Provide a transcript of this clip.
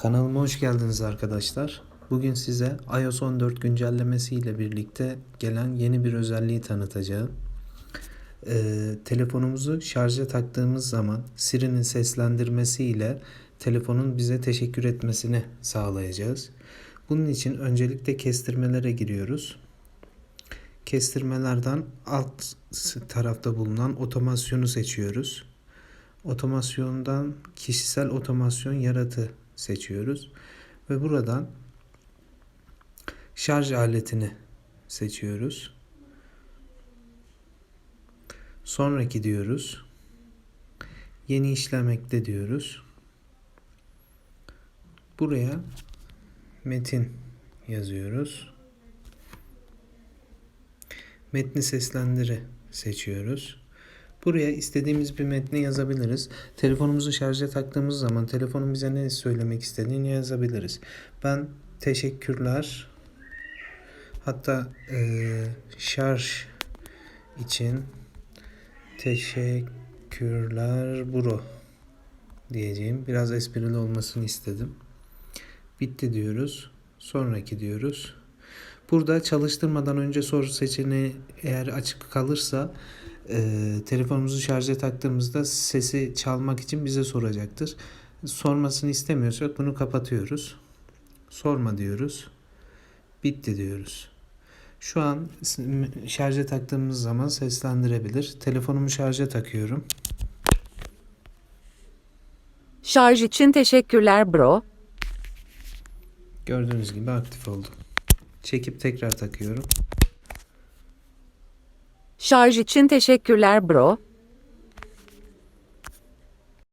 Kanalıma hoş geldiniz arkadaşlar. Bugün size iOS 14 güncellemesi ile birlikte gelen yeni bir özelliği tanıtacağım. Ee, telefonumuzu şarja taktığımız zaman Siri'nin seslendirmesi ile telefonun bize teşekkür etmesini sağlayacağız. Bunun için öncelikle kestirmelere giriyoruz. Kestirmelerden alt tarafta bulunan otomasyonu seçiyoruz. Otomasyondan kişisel otomasyon yaratı seçiyoruz ve buradan şarj aletini seçiyoruz. Sonraki diyoruz. Yeni işlem ekle diyoruz. Buraya metin yazıyoruz. Metni seslendiri seçiyoruz. Buraya istediğimiz bir metni yazabiliriz. Telefonumuzu şarja taktığımız zaman telefonun bize ne söylemek istediğini yazabiliriz. Ben teşekkürler hatta eee, şarj için teşekkürler bro diyeceğim. Biraz esprili olmasını istedim. Bitti diyoruz. Sonraki diyoruz. Burada çalıştırmadan önce soru seçeneği eğer açık kalırsa e, telefonumuzu şarja taktığımızda sesi çalmak için bize soracaktır. Sormasını istemiyorsak bunu kapatıyoruz. Sorma diyoruz. Bitti diyoruz. Şu an şarja taktığımız zaman seslendirebilir. Telefonumu şarja takıyorum. Şarj için teşekkürler bro. Gördüğünüz gibi aktif oldu. Çekip tekrar takıyorum. Şarj için teşekkürler bro.